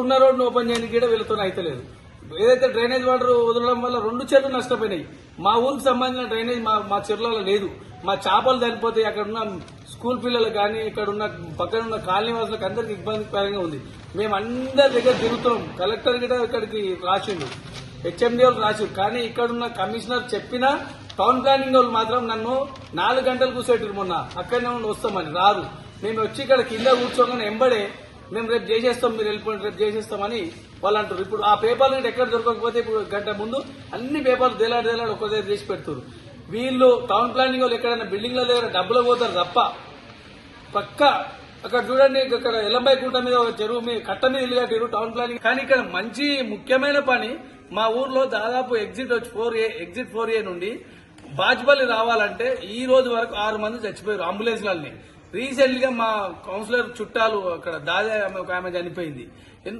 ఉన్న రోడ్ను ఓపెన్ చేయడానికి కూడా వీళ్ళతో అయితలేదు ఏదైతే డ్రైనేజ్ వాటర్ వదలడం వల్ల రెండు చెరువులు నష్టపోయినాయి. మా ఊరికి సంబంధించిన డ్రైనేజ్ మా మా చెరువులలో లేదు. మా చేపలు చనిపోతాయి అక్కడ ఉన్న స్కూల్ పిల్లలకు కానీ ఇక్కడ ఉన్న పక్కన ఉన్న కాలనీ వాసులకు అందరికి ఇబ్బందికరంగా ఉంది. మేము అందరి దగ్గర తిరుగుతున్నాం. కలెక్టర్ కూడా ఇక్కడికి రాసిండు. హెచ్ఎండి వాళ్ళు రాసిండు. కానీ ఇక్కడున్న కమిషనర్ చెప్పినా టౌన్ ప్లానింగ్ వాళ్ళు మాత్రం నన్ను నాలుగు గంటలు కూర్చోటరు మొన్న. అక్కడనే ఉండి వస్తామని. రారు. మేము వచ్చి ఇక్కడ కింద కూర్చోగానే ఎంబడే మేము రేపు చేసేస్తాం మీరు వెళ్ళిపోండి రేపు చేసేస్తామని వాళ్ళు అంటారు ఇప్పుడు ఆ పేపర్లు ఎక్కడ దొరకకపోతే ఇప్పుడు గంట ముందు అన్ని పేపర్లు దేలాడు దేలాడు ఒక్క దగ్గర చేసి పెడుతున్నారు వీళ్ళు టౌన్ ప్లానింగ్ వాళ్ళు ఎక్కడైనా బిల్డింగ్ల దగ్గర డబ్బులు పోతారు తప్ప పక్క అక్కడ చూడండి ఇక్కడ ఎల్లంబాయి కూట మీద ఒక చెరువు మీ కట్ట మీద ఇల్లు కట్టారు టౌన్ ప్లానింగ్ కానీ ఇక్కడ మంచి ముఖ్యమైన పని మా ఊర్లో దాదాపు ఎగ్జిట్ వచ్చి four A exit four A నుండి బాజ్పల్లి రావాలంటే ఈ రోజు వరకు ఆరు మంది చచ్చిపోయారు అంబులెన్స్లని రీసెంట్గా మా కౌన్సిలర్ చుట్టాలు అక్కడ దాదా ఆమె ఒక ఆమె చనిపోయింది.